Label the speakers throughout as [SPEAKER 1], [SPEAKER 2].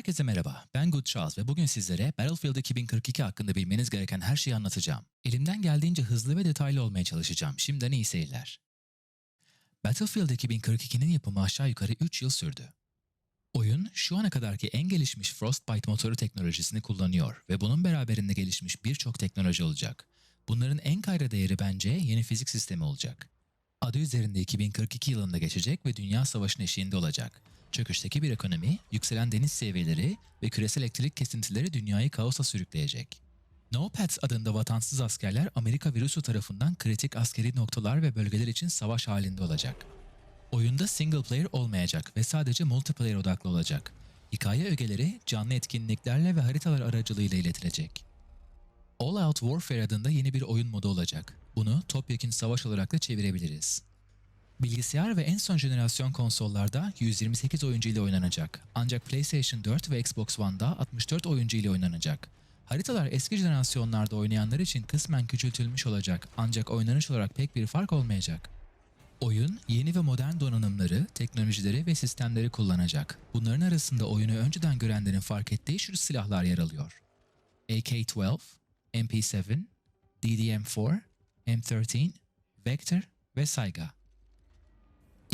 [SPEAKER 1] Herkese merhaba, ben Good Charles ve bugün sizlere Battlefield 2042 hakkında bilmeniz gereken her şeyi anlatacağım. Elimden geldiğince hızlı ve detaylı olmaya çalışacağım. Şimdiden iyi seyirler. Battlefield 2042'nin yapımı aşağı yukarı 3 yıl sürdü. Oyun şu ana kadarki en gelişmiş Frostbite motoru teknolojisini kullanıyor ve bunun beraberinde gelişmiş birçok teknoloji olacak. Bunların en kayda değeri bence yeni fizik sistemi olacak. Adı üzerinde 2042 yılında geçecek ve Dünya Savaşı'nın eşiğinde olacak. Çöküşteki bir ekonomi, yükselen deniz seviyeleri ve küresel elektrik kesintileri dünyayı kaosa sürükleyecek. NOPADS adında vatansız askerler Amerika virüsü tarafından kritik askeri noktalar ve bölgeler için savaş halinde olacak. Oyunda single player olmayacak ve sadece multiplayer odaklı olacak. Hikaye ögeleri canlı etkinliklerle ve haritalar aracılığıyla iletilecek. All Out Warfare adında yeni bir oyun modu olacak. Bunu topyekun savaş olarak da çevirebiliriz. Bilgisayar ve en son jenerasyon konsollarda 128 oyuncu ile oynanacak. Ancak PlayStation 4 ve Xbox One'da 64 oyuncu ile oynanacak. Haritalar eski jenerasyonlarda oynayanlar için kısmen küçültülmüş olacak ancak oynanış olarak pek bir fark olmayacak. Oyun yeni ve modern donanımları, teknolojileri ve sistemleri kullanacak. Bunların arasında oyunu önceden görenlerin fark ettiği şu silahlar yer alıyor. AK-12, MP7, DDM-4, M13, Vector ve Saiga.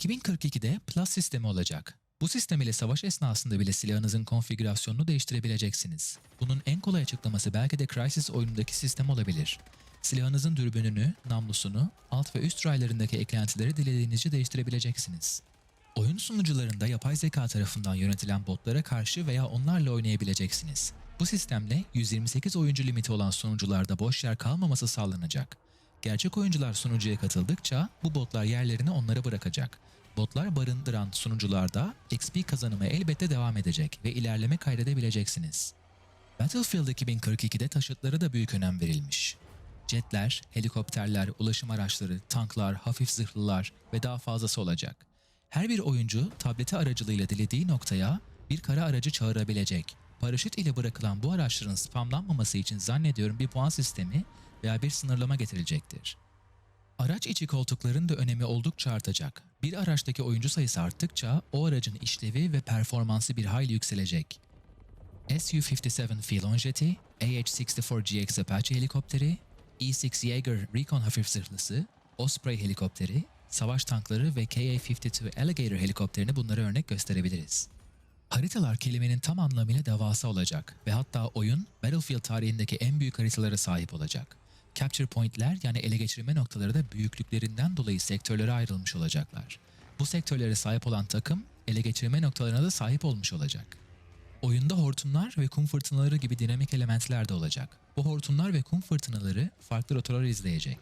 [SPEAKER 1] 2042'de Plus sistemi olacak. Bu sistem ile savaş esnasında bile silahınızın konfigürasyonunu değiştirebileceksiniz. Bunun en kolay açıklaması belki de Crysis oyunundaki sistem olabilir. Silahınızın dürbününü, namlusunu, alt ve üst raylarındaki eklentileri dilediğinizce değiştirebileceksiniz. Oyun sunucularında yapay zeka tarafından yönetilen botlara karşı veya onlarla oynayabileceksiniz. Bu sistemle 128 oyuncu limiti olan sunucularda boş yer kalmaması sağlanacak. Gerçek oyuncular sunucuya katıldıkça bu botlar yerlerini onlara bırakacak. Botlar barındıran sunucularda XP kazanımı elbette devam edecek ve ilerleme kaydedebileceksiniz. Battlefield 2042'de taşıtlara da büyük önem verilmiş. Jetler, helikopterler, ulaşım araçları, tanklar, hafif zırhlılar ve daha fazlası olacak. Her bir oyuncu tableti aracılığıyla dilediği noktaya bir kara aracı çağırabilecek. Paraşüt ile bırakılan bu araçların spamlanmaması için zannediyorum bir puan sistemi veya bir sınırlama getirilecektir. Araç içi koltukların da önemi oldukça artacak. Bir araçtaki oyuncu sayısı arttıkça o aracın işlevi ve performansı bir hayli yükselecek. Su-57 Phelon jeti, AH-64GX Apache helikopteri, E-6 Jaeger Recon hafif zırhlısı, Osprey helikopteri, savaş tankları ve KA-52 Alligator helikopterini bunlara örnek gösterebiliriz. Haritalar kelimenin tam anlamıyla devasa olacak ve hatta oyun Battlefield tarihindeki en büyük haritalara sahip olacak. Capture point'ler yani ele geçirme noktaları da büyüklüklerinden dolayı sektörlere ayrılmış olacaklar. Bu sektörlere sahip olan takım ele geçirme noktalarına da sahip olmuş olacak. Oyunda hortumlar ve kum fırtınaları gibi dinamik elementler de olacak. Bu hortumlar ve kum fırtınaları farklı rotaları izleyecek.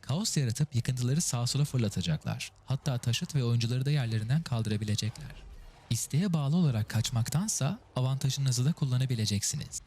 [SPEAKER 1] Kaos yaratıp yıkıntıları sağa sola fırlatacaklar. Hatta taşıt ve oyuncuları da yerlerinden kaldırabilecekler. İsteğe bağlı olarak kaçmaktansa avantajınızı da kullanabileceksiniz.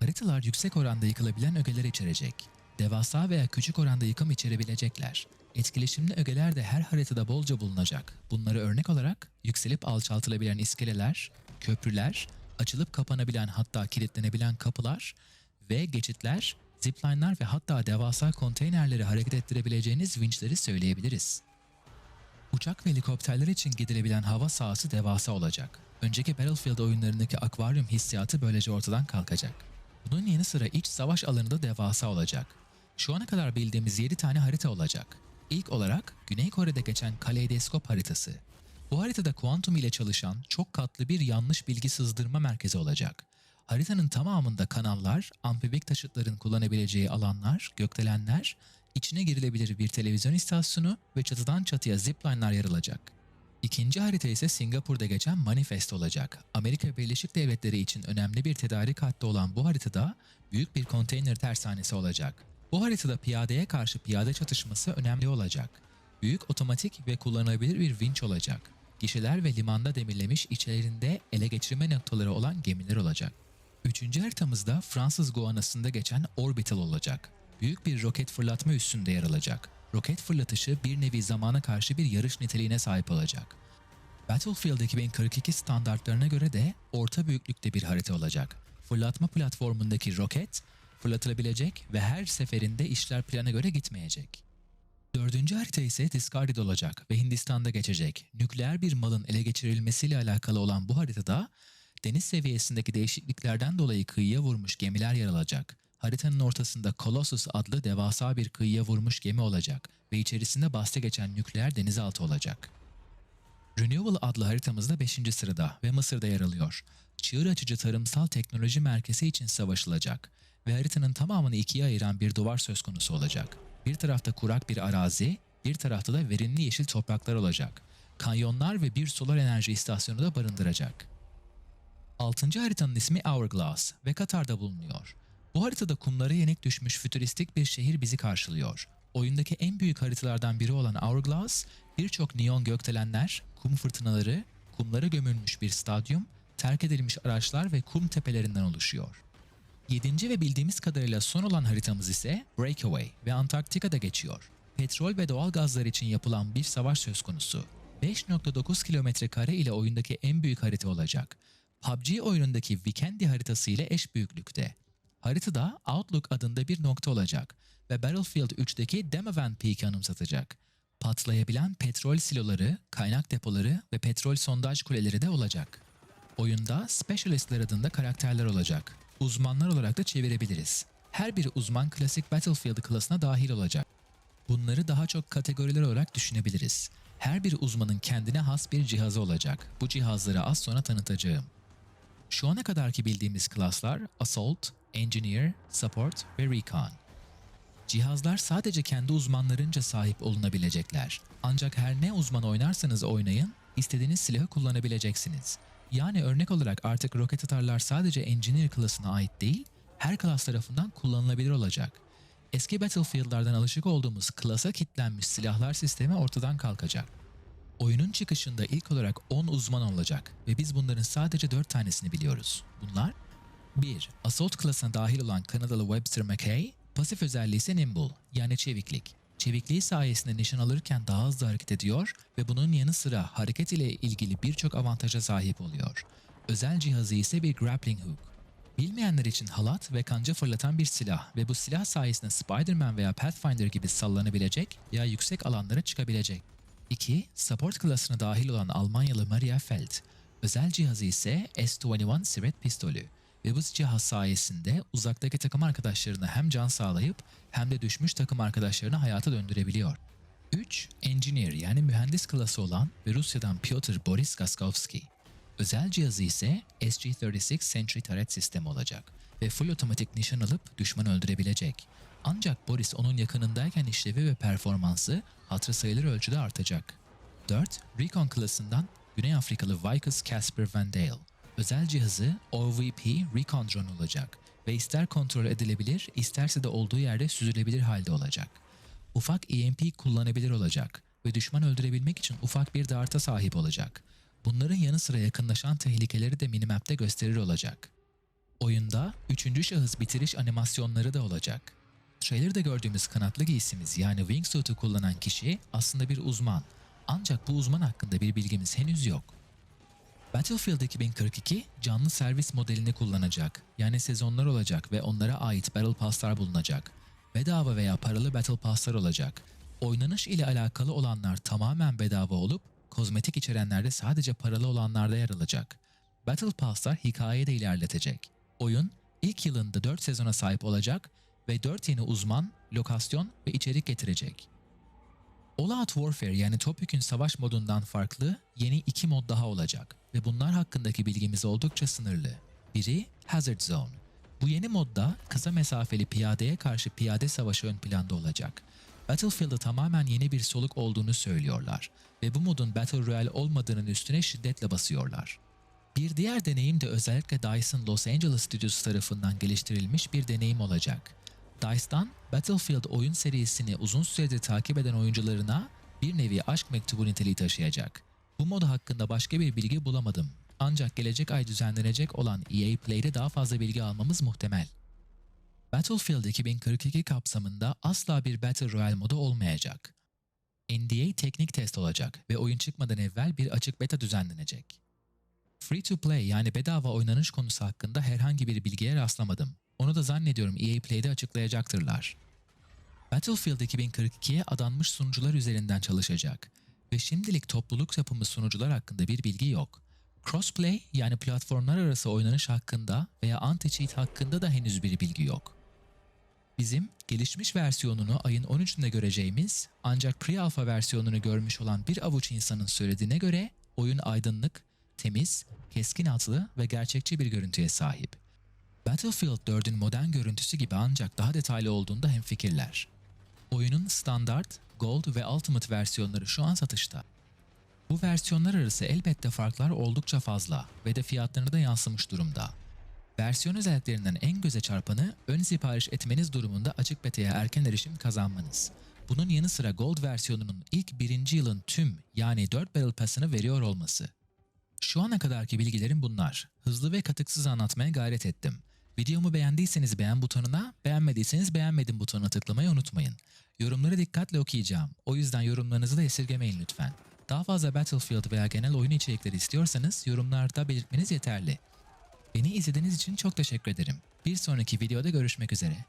[SPEAKER 1] Haritalar yüksek oranda yıkılabilen ögeler içerecek. Devasa veya küçük oranda yıkım içerebilecekler. Etkileşimli ögeler de her haritada bolca bulunacak. Bunları örnek olarak yükselip alçaltılabilen iskeleler, köprüler, açılıp kapanabilen hatta kilitlenebilen kapılar ve geçitler, zipline'lar ve hatta devasa konteynerleri hareket ettirebileceğiniz vinçleri söyleyebiliriz. Uçak ve helikopterler için gidilebilen hava sahası devasa olacak. Önceki Battlefield oyunlarındaki akvaryum hissiyatı böylece ortadan kalkacak. Bunun yanı sıra iç savaş alanı da devasa olacak. Şu ana kadar bildiğimiz 7 tane harita olacak. İlk olarak Güney Kore'de geçen kaleidoskop haritası. Bu haritada kuantum ile çalışan çok katlı bir yanlış bilgi sızdırma merkezi olacak. Haritanın tamamında kanallar, amfibik taşıtların kullanabileceği alanlar, gökdelenler, içine girilebilir bir televizyon istasyonu ve çatıdan çatıya zipline'lar yer alacak. İkinci harita ise Singapur'da geçen Manifest olacak. Amerika Birleşik Devletleri için önemli bir tedarik hattı olan bu haritada büyük bir konteyner tersanesi olacak. Bu haritada piyadeye karşı piyade çatışması önemli olacak. Büyük otomatik ve kullanılabilir bir vinç olacak. Gişeler ve limanda demirlemiş içlerinde ele geçirme noktaları olan gemiler olacak. Üçüncü haritamızda Fransız Guana'sında geçen Orbital olacak. Büyük bir roket fırlatma üssünde yer alacak. Roket fırlatışı bir nevi zamana karşı bir yarış niteliğine sahip olacak. Battlefield 2042 standartlarına göre de orta büyüklükte bir harita olacak. Fırlatma platformundaki roket fırlatılabilecek ve her seferinde işler plana göre gitmeyecek. Dördüncü harita ise Discarded olacak ve Hindistan'da geçecek. Nükleer bir malın ele geçirilmesiyle alakalı olan bu haritada Deniz seviyesindeki değişikliklerden dolayı kıyıya vurmuş gemiler yer alacak. Haritanın ortasında Colossus adlı devasa bir kıyıya vurmuş gemi olacak ve içerisinde bahse geçen nükleer denizaltı olacak. Renewable adlı haritamızda 5. sırada ve Mısır'da yer alıyor. Çığır açıcı tarımsal teknoloji merkezi için savaşılacak ve haritanın tamamını ikiye ayıran bir duvar söz konusu olacak. Bir tarafta kurak bir arazi, bir tarafta da verimli yeşil topraklar olacak. Kanyonlar ve bir solar enerji istasyonu da barındıracak. Altıncı haritanın ismi Hourglass ve Katar'da bulunuyor. Bu haritada kumlara yenik düşmüş fütüristik bir şehir bizi karşılıyor. Oyundaki en büyük haritalardan biri olan Hourglass, birçok neon gökdelenler, kum fırtınaları, kumlara gömülmüş bir stadyum, terk edilmiş araçlar ve kum tepelerinden oluşuyor. Yedinci ve bildiğimiz kadarıyla son olan haritamız ise Breakaway ve Antarktika'da geçiyor. Petrol ve doğal gazlar için yapılan bir savaş söz konusu. 5.9 kilometre kare ile oyundaki en büyük harita olacak. PUBG oyunundaki Vikendi haritası ile eş büyüklükte. Haritada Outlook adında bir nokta olacak ve Battlefield 3'teki Demovan Peak'i anımsatacak. Patlayabilen petrol siloları, kaynak depoları ve petrol sondaj kuleleri de olacak. Oyunda Specialistler adında karakterler olacak. Uzmanlar olarak da çevirebiliriz. Her bir uzman klasik Battlefield klasına dahil olacak. Bunları daha çok kategoriler olarak düşünebiliriz. Her bir uzmanın kendine has bir cihazı olacak. Bu cihazları az sonra tanıtacağım. Şu ana kadarki bildiğimiz klaslar Assault, Engineer, Support ve Recon. Cihazlar sadece kendi uzmanlarınca sahip olunabilecekler. Ancak her ne uzman oynarsanız oynayın, istediğiniz silahı kullanabileceksiniz. Yani örnek olarak artık roket atarlar sadece Engineer klasına ait değil, her klas tarafından kullanılabilir olacak. Eski Battlefield'lardan alışık olduğumuz klasa kitlenmiş silahlar sistemi ortadan kalkacak. Oyunun çıkışında ilk olarak 10 uzman olacak ve biz bunların sadece 4 tanesini biliyoruz. Bunlar 1. Assault klasına dahil olan Kanadalı Webster McKay, pasif özelliği ise Nimble yani çeviklik. Çevikliği sayesinde nişan alırken daha hızlı hareket ediyor ve bunun yanı sıra hareket ile ilgili birçok avantaja sahip oluyor. Özel cihazı ise bir grappling hook. Bilmeyenler için halat ve kanca fırlatan bir silah ve bu silah sayesinde Spider-Man veya Pathfinder gibi sallanabilecek veya yüksek alanlara çıkabilecek. 2. Support klasına dahil olan Almanyalı Maria Feld. Özel cihazı ise S21 Siret pistolü ve bu cihaz sayesinde uzaktaki takım arkadaşlarına hem can sağlayıp hem de düşmüş takım arkadaşlarını hayata döndürebiliyor. 3. Engineer yani mühendis klası olan ve Rusya'dan Piotr Boris Gaskovski. Özel cihazı ise SG-36 Sentry Turret sistemi olacak ve full otomatik nişan alıp düşmanı öldürebilecek. Ancak Boris onun yakınındayken işlevi ve performansı hatırı sayılır ölçüde artacak. 4. Recon klasından Güney Afrikalı Vickers Casper Van Dale. Özel cihazı OVP Recon Drone olacak ve ister kontrol edilebilir isterse de olduğu yerde süzülebilir halde olacak. Ufak EMP kullanabilir olacak ve düşman öldürebilmek için ufak bir darta sahip olacak. Bunların yanı sıra yakınlaşan tehlikeleri de minimap'te gösterir olacak. Oyunda üçüncü şahıs bitiriş animasyonları da olacak. Trailer'da gördüğümüz kanatlı giysimiz yani wingsuit'u kullanan kişi aslında bir uzman. Ancak bu uzman hakkında bir bilgimiz henüz yok. Battlefield 2042 canlı servis modelini kullanacak. Yani sezonlar olacak ve onlara ait Battle Pass'lar bulunacak. Bedava veya paralı Battle Pass'lar olacak. Oynanış ile alakalı olanlar tamamen bedava olup kozmetik içerenlerde sadece paralı olanlarda yer alacak. Battle Pass'lar hikayeyi de ilerletecek. Oyun ilk yılında 4 sezona sahip olacak ve 4 yeni uzman, lokasyon ve içerik getirecek. All Out Warfare yani topyekün savaş modundan farklı yeni iki mod daha olacak ve bunlar hakkındaki bilgimiz oldukça sınırlı. Biri Hazard Zone. Bu yeni modda kısa mesafeli piyadeye karşı piyade savaşı ön planda olacak. Battlefield'da tamamen yeni bir soluk olduğunu söylüyorlar ve bu modun Battle Royale olmadığının üstüne şiddetle basıyorlar. Bir diğer deneyim de özellikle DICE'ın Los Angeles Studios tarafından geliştirilmiş bir deneyim olacak. DICE'dan Battlefield oyun serisini uzun süredir takip eden oyuncularına bir nevi aşk mektubu niteliği taşıyacak. Bu mod hakkında başka bir bilgi bulamadım. Ancak gelecek ay düzenlenecek olan EA Play'de daha fazla bilgi almamız muhtemel. Battlefield 2042 kapsamında asla bir Battle Royale modu olmayacak. NDA teknik test olacak ve oyun çıkmadan evvel bir açık beta düzenlenecek. Free to play yani bedava oynanış konusu hakkında herhangi bir bilgiye rastlamadım. Onu da zannediyorum EA Play'de açıklayacaktırlar. Battlefield 2042'ye adanmış sunucular üzerinden çalışacak ve şimdilik topluluk yapımı sunucular hakkında bir bilgi yok. Crossplay yani platformlar arası oynanış hakkında veya anti-cheat hakkında da henüz bir bilgi yok. Bizim gelişmiş versiyonunu ayın 13'ünde göreceğimiz ancak pre-alpha versiyonunu görmüş olan bir avuç insanın söylediğine göre oyun aydınlık, temiz, keskin atlı ve gerçekçi bir görüntüye sahip. Battlefield 4'ün modern görüntüsü gibi ancak daha detaylı olduğunda hemfikirler. Oyunun standart, gold ve ultimate versiyonları şu an satışta. Bu versiyonlar arası elbette farklar oldukça fazla ve de fiyatlarına da yansımış durumda. Versiyon özelliklerinden en göze çarpanı ön sipariş etmeniz durumunda açık beta'ya erken erişim kazanmanız. Bunun yanı sıra Gold versiyonunun ilk birinci yılın tüm yani 4 Battle Pass'ını veriyor olması. Şu ana kadarki bilgilerim bunlar. Hızlı ve katıksız anlatmaya gayret ettim. Videomu beğendiyseniz beğen butonuna, beğenmediyseniz beğenmedim butonuna tıklamayı unutmayın. Yorumları dikkatle okuyacağım. O yüzden yorumlarınızı da esirgemeyin lütfen. Daha fazla Battlefield veya genel oyun içerikleri istiyorsanız yorumlarda belirtmeniz yeterli. Beni izlediğiniz için çok teşekkür ederim. Bir sonraki videoda görüşmek üzere.